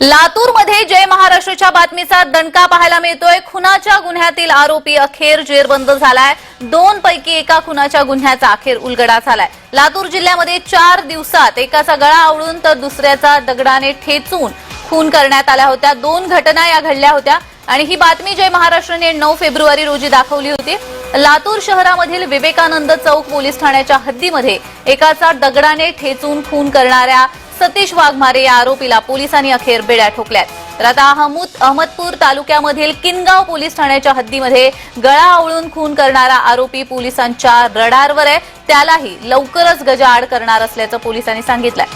लातूरमध्ये जय महाराष्ट्राच्या बातमीचा दणका पाहायला मिळतोय. खुनाच्या गुन्ह्यातील आरोपी अखेर जेरबंद झालाय. दोन पैकी एका खुनाच्या गुन्ह्याचा अखेर उलगडा झालाय. लातूर जिल्ह्यामध्ये चार दिवसात एकाचा गळा आवळून तर दुसऱ्याचा दगडाने ठेचून खून करण्यात आल्या होत्या. दोन घटना या घडल्या होत्या. आणि ही बातमी जय महाराष्ट्रने नऊ फेब्रुवारी रोजी दाखवली होती. लातूर शहरामधील विवेकानंद चौक पोलीस ठाण्याच्या हद्दीमध्ये एकाचा दगडाने ठेचून खून करणाऱ्या सतीश वाघमारे या आरोपीला पोलिसांनी अखेर बेड्या ठोकल्यात. तर आता अहमद अहमदपूर तालुक्यामधील किनगाव पोलीस ठाण्याच्या हद्दीमध्ये गळा आवळून खून करणारा आरोपी पोलिसांच्या रडारवर आहे. त्यालाही लवकरच गजाआड करणार असल्याचं पोलिसांनी सांगितलंय.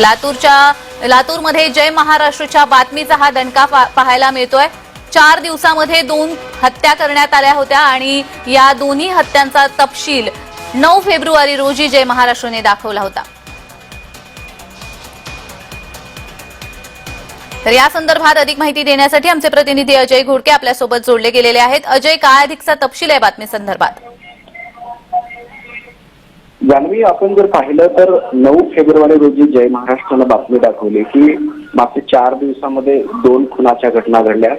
लातूरच्या लातूरमध्ये जय महाराष्ट्रच्या बातमीचा हा दणका पाहायला मिळतोय. चार दिवसामध्ये दोन हत्या करण्यात आल्या होत्या आणि या दोन्ही हत्यांचा तपशील नऊ फेब्रुवारी रोजी जय महाराष्ट्रने दाखवला होता. तर या संदर्भात अधिक माहिती देण्यासाठी आमचे प्रतिनिधी अजय घोडके आपल्यासोबत जोडले गेलेले आहेत. अजय काय अधिकचा तपशील आहे बातमी संदर्भात? जान्हवी आपण जर पाहिलं तर नऊ फेब्रुवारी रोजी जय महाराष्ट्रानं बातमी दाखवली की मागच्या चार दिवसामध्ये दोन खुनाच्या घटना घडल्या.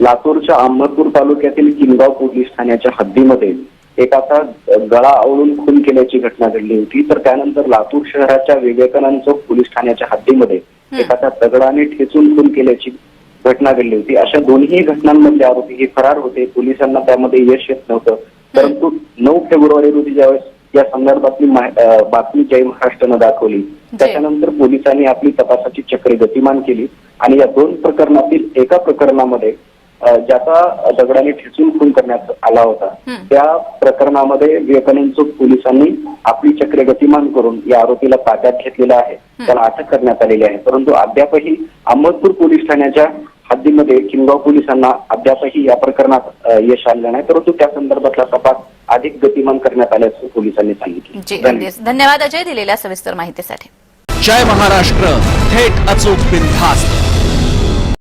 लातूरच्या अहमदपूर तालुक्यातील किनगाव पोलीस ठाण्याच्या हद्दीमध्ये एकाचा गळा आवळून खून केल्याची घटना घडली होती. तर त्यानंतर लातूर शहराच्या विवेकानंद चौक पोलीस ठाण्याच्या हद्दीमध्ये. एकाचा दगडाने ठेचून खून केल्याची घटना घडली होती. अशा दोन्ही घटनांमधले आरोपी हे फरार होते. पोलिसांना त्यामध्ये यश येत नव्हतं. परंतु नऊ फेब्रुवारी रोजी ज्यावेळेस या संदर्भातली बातमी जय महाराष्ट्रानं दाखवली त्याच्यानंतर पोलिसांनी आपली तपासाची चक्रे गतिमान केली आणि या दोन प्रकरणातील एका प्रकरणामध्ये ज्याचा दगडाने ठेचून खून करण्यात आला होता. त्या प्रकरणामध्ये विवेकानंद चौक पोलिसांनी आपली चक्रे गतिमान करून या आरोपीला ताब्यात घेतलेला आहे. त्याला अटक करण्यात आलेली आहे. परंतु अद्यापही अहमदपूर पोलीस ठाण्याच्या हद्दीमध्ये किनगाव पोलिसांना अद्यापही या प्रकरणात यश आलेलं नाही. परंतु त्या संदर्भातला तपास अधिक गतिमान करण्यात आल्याचं पोलिसांनी सांगितलं. धन्यवाद अजय दिलेल्या सविस्तर माहितीसाठी. जय महाराष्ट्र. थेट अचूक बिनधास्त.